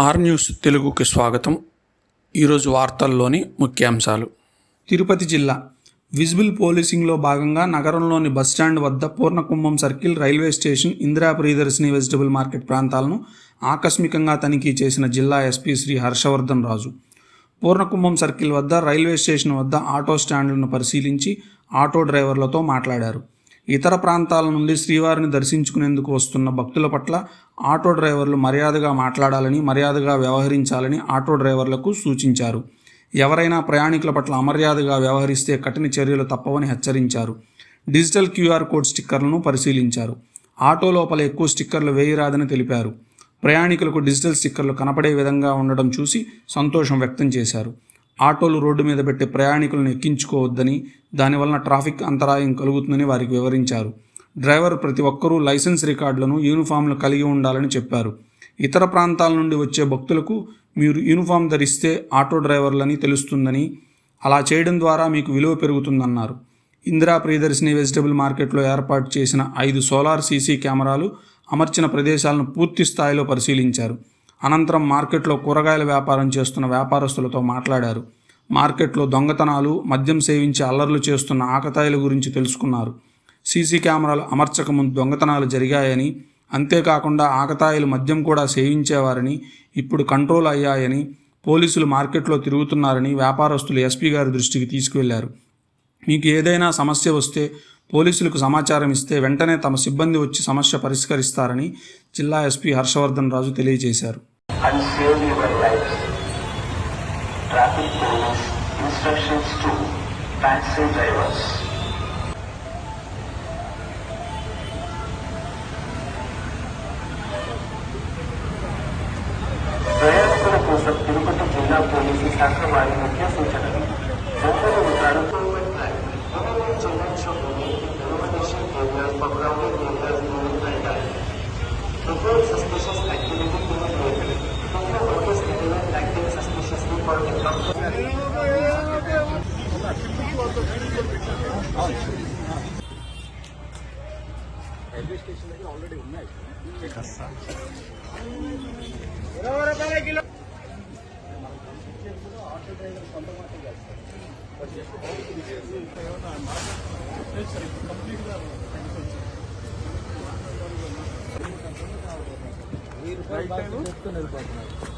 Are news తెలుగుకి స్వాగతం. ఈరోజు వార్తల్లోని ముఖ్యాంశాలు. తిరుపతి జిల్లా విజిబుల్ పోలీసింగ్లో భాగంగా నగరంలోని బస్టాండ్ వద్ద Purnakumbham circle railway station Indira Priyadarshini vegetable market ప్రాంతాలను ఆకస్మికంగా తనిఖీ చేసిన జిల్లా ఎస్పీ శ్రీ హర్షవర్ధన్ రాజు. పూర్ణకుంభం సర్కిల్ వద్ద రైల్వే స్టేషన్ వద్ద ఆటో స్టాండ్లను పరిశీలించి ఆటో డ్రైవర్లతో మాట్లాడారు. ఇతర ప్రాంతాల నుండి శ్రీవారిని దర్శించుకునేందుకు వస్తున్న భక్తుల పట్ల ఆటో డ్రైవర్లు మర్యాదగా మాట్లాడాలని మర్యాదగా వ్యవహరించాలని ఆటో డ్రైవర్లకు సూచించారు. ఎవరైనా ప్రయాణికుల పట్ల అమర్యాదగా వ్యవహరిస్తే కఠిన చర్యలు తప్పవని హెచ్చరించారు. డిజిటల్ క్యూఆర్ కోడ్ స్టిక్కర్లను పరిశీలించారు. ఆటో లోపల ఎక్కువ స్టిక్కర్లు వేయరాదని తెలిపారు. ప్రయాణికులకు డిజిటల్ స్టిక్కర్లు కనపడే విధంగా ఉండడం చూసి సంతోషం వ్యక్తం చేశారు. ఆటోలు రోడ్డు మీద పెట్టి ప్రయాణికులను ఎక్కించుకోవద్దని దానివలన ట్రాఫిక్ అంతరాయం కలుగుతుందని వారికి వివరించారు. డ్రైవర్ ప్రతి ఒక్కరూ లైసెన్స్ రికార్డులను యూనిఫామ్లు కలిగి ఉండాలని చెప్పారు. ఇతర ప్రాంతాల నుండి వచ్చే భక్తులకు మీరు యూనిఫామ్ ధరిస్తే ఆటో డ్రైవర్లని తెలుస్తుందని అలా చేయడం ద్వారా మీకు విలువ పెరుగుతుందన్నారు. ఇందిరా ప్రియదర్శిని వెజిటబుల్ మార్కెట్లో ఏర్పాటు చేసిన ఐదు సోలార్ సీసీ కెమెరాలు అమర్చిన ప్రదేశాలను పూర్తి స్థాయిలో పరిశీలించారు. అనంతరం మార్కెట్లో కూరగాయల వ్యాపారం చేస్తున్న వ్యాపారస్తులతో మాట్లాడారు. మార్కెట్లో దొంగతనాలు మద్యం సేవించి అల్లర్లు చేస్తున్న ఆకతాయిల గురించి తెలుసుకున్నారు. సీసీ కెమెరాలు అమర్చక ముందు దొంగతనాలు జరిగాయని అంతేకాకుండా ఆకతాయిలు మద్యం కూడా సేవించేవారని ఇప్పుడు కంట్రోల్ అయ్యాయని పోలీసులు మార్కెట్లో తిరుగుతున్నారని వ్యాపారస్తులు ఎస్పీ గారి దృష్టికి తీసుకువెళ్ళారు. మీకు ఏదైనా సమస్య వస్తే పోలీసులకు సమాచారం ఇస్తే వెంటనే తమ సిబ్బంది వచ్చి సమస్య పరిష్కరిస్తారని జిల్లా ఎస్పీ హర్షవర్ధన్ రాజు తెలియజేశారు. and save your lives. Traffic police instructions to taxi drivers. प्रयास करो पुस्तक तिरुपति जिल्हा पोलीस शास्त्रवाणी मुख्य सूचना రైల్వే స్టేషన్ దగ్గర ఆల్రెడీ ఉన్నాయి ఇరవై రూపాయల కిలో ఆటో డ్రైవర్ సొంత మీరు చెప్తున్నారు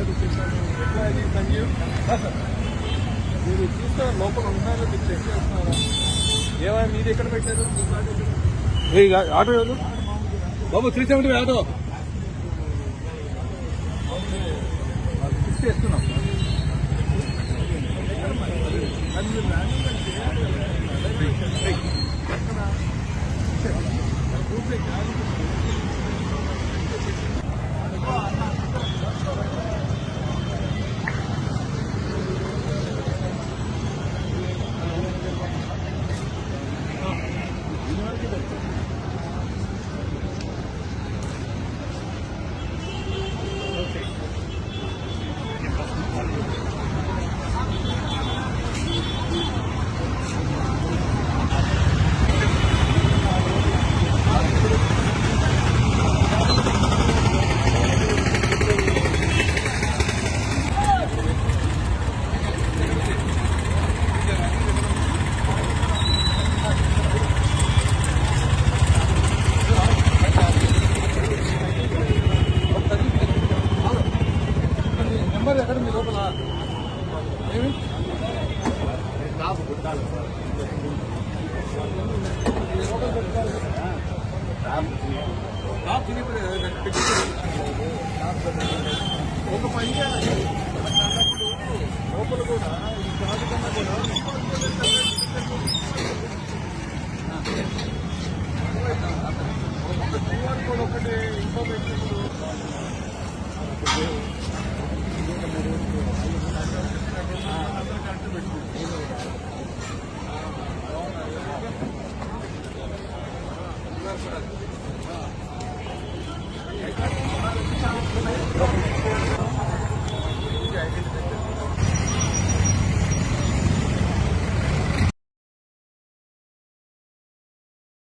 ఉంటుంది మీరు చూస్తే లోపల ఉన్నారో మీరు చెక్ చేస్తున్నారా ఏమైనా మీరు ఎక్కడ పెట్టారు? ఆటో ఎవరు బాబు త్రీ సెవెంటీ ఆటో. ఫిక్స్ చేస్తున్నాం. నెంబర్ ఎక్కడ మీ లోపల ఏమి ఒక పని చేయాలి లోపల కూడా ఈ కాదు కన్నా కూడా ఒకటి ఇన్ఫర్మేషన్